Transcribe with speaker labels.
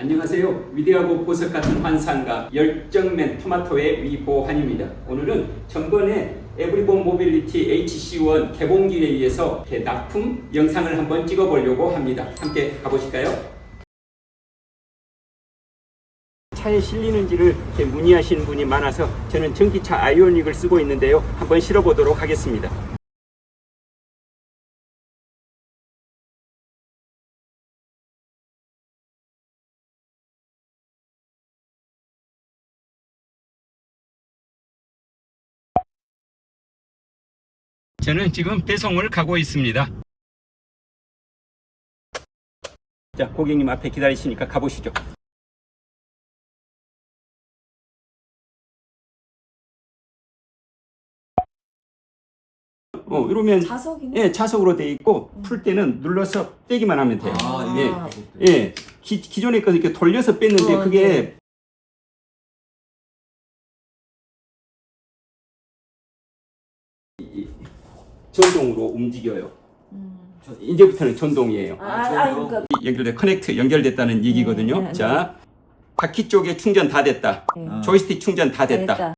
Speaker 1: 안녕하세요. 위대하고 보석 같은 환상가 열정맨 토마토의 위보한입니다. 오늘은 전번에 에브리본 모빌리티 HC1 개봉기에 의해서 납품 영상을 한번 찍어보려고 합니다. 함께 가보실까요? 차에 실리는지를 문의하시는 분이 많아서 저는 전기차 아이오닉을 쓰고 있는데요. 한번 실어보도록 하겠습니다. 저는 지금 배송을 가고 있습니다. 자, 고객님 앞에 기다리시니까 가보시죠. 어, 이러면
Speaker 2: 자석이네.
Speaker 1: 예, 자석으로 돼 있고 풀 때는 눌러서 빼기만 하면 돼요.
Speaker 2: 아,
Speaker 1: 예.
Speaker 2: 이게
Speaker 1: 예. 기, 기존에 거 이렇게 돌려서 뺐는데
Speaker 2: 어,
Speaker 1: 그게
Speaker 2: 네.
Speaker 1: 이- 전동으로 움직여요.
Speaker 2: 음.
Speaker 1: 이제부터는 전동이에요.
Speaker 2: 아, 아, 아, 그러니까
Speaker 1: 이- 연결돼 커넥트 연결됐다는 얘기거든요.
Speaker 2: 네, 네.
Speaker 1: 자, 바퀴 쪽에 충전 다 됐다.
Speaker 2: 네.
Speaker 1: 조이스틱 충전 다.
Speaker 2: 됐다.